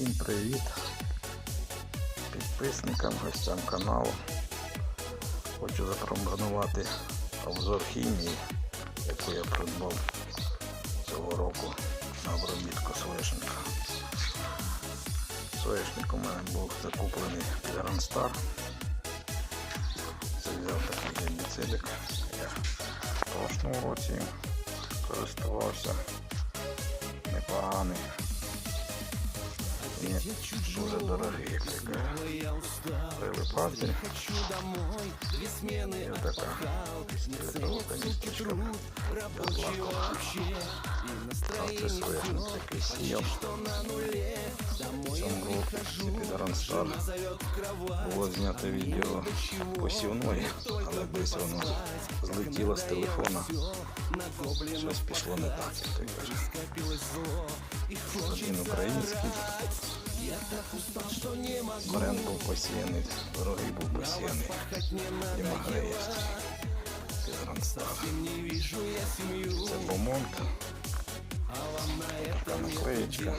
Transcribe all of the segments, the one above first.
Всім привіт підписникам, гостям каналу. Хочу запропонувати обзор хімії, яку я придбав цього року на обробітку соняшника. Соняшник у мене був закуплений під Грандстар. Це взяв такий гербіцидик. Я в прошлому році користувався непоганий. Ні, дуже дорогий, як така труд, рабочий вообще И настроение снова почти что на нуле Домой я прихожу, жена зовет кровать Вот снято видео посевной, але десь воно злетіло телефона Щось пішло не так, як ти кажеш Один український Брен був посіяний, дорогий був посіяний, Діма Греєвський Дімагреєвський. Під Грандстар. Це Бомонт. Така наклеєчка.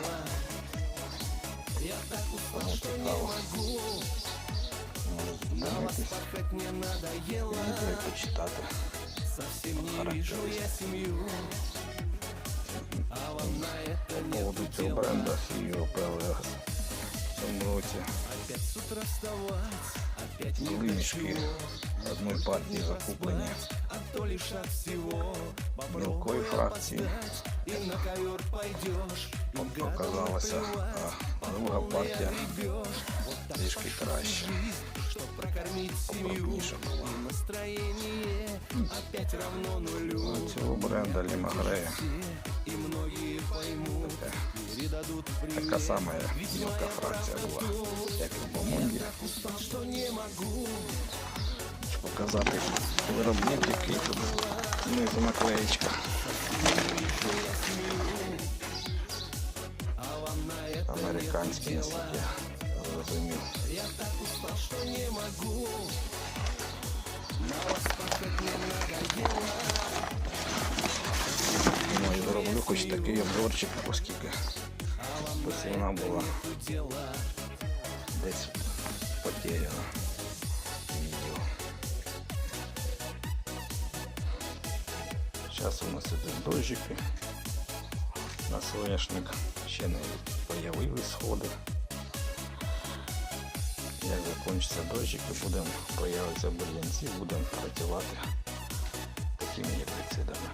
Кому цікаво. Може зупинитись. Відео почитати. Характеристики. По поводу цього бренда Хіо ПЛС в цьому році були мішки одної партії закуплені мілкої фракції. От показалася, а друга партія трішки краще. Покрупніша була. Ну, Цього бренда Лімагрея. Така, така сама мілка фракція була, як і в Бомонді. Хочу показати виробник, який тут знизу наклеєчка. Американський, наскільки я зрозумів. Ну і зроблю хоч такий обзорчик, оскільки посівна була десь потеряна. Зараз у нас ідуть дощики. На соняшник ще не появились сходи. Як закінчаться дощики, будемо появитися бур'янці, будемо працювати такими гербіцидами.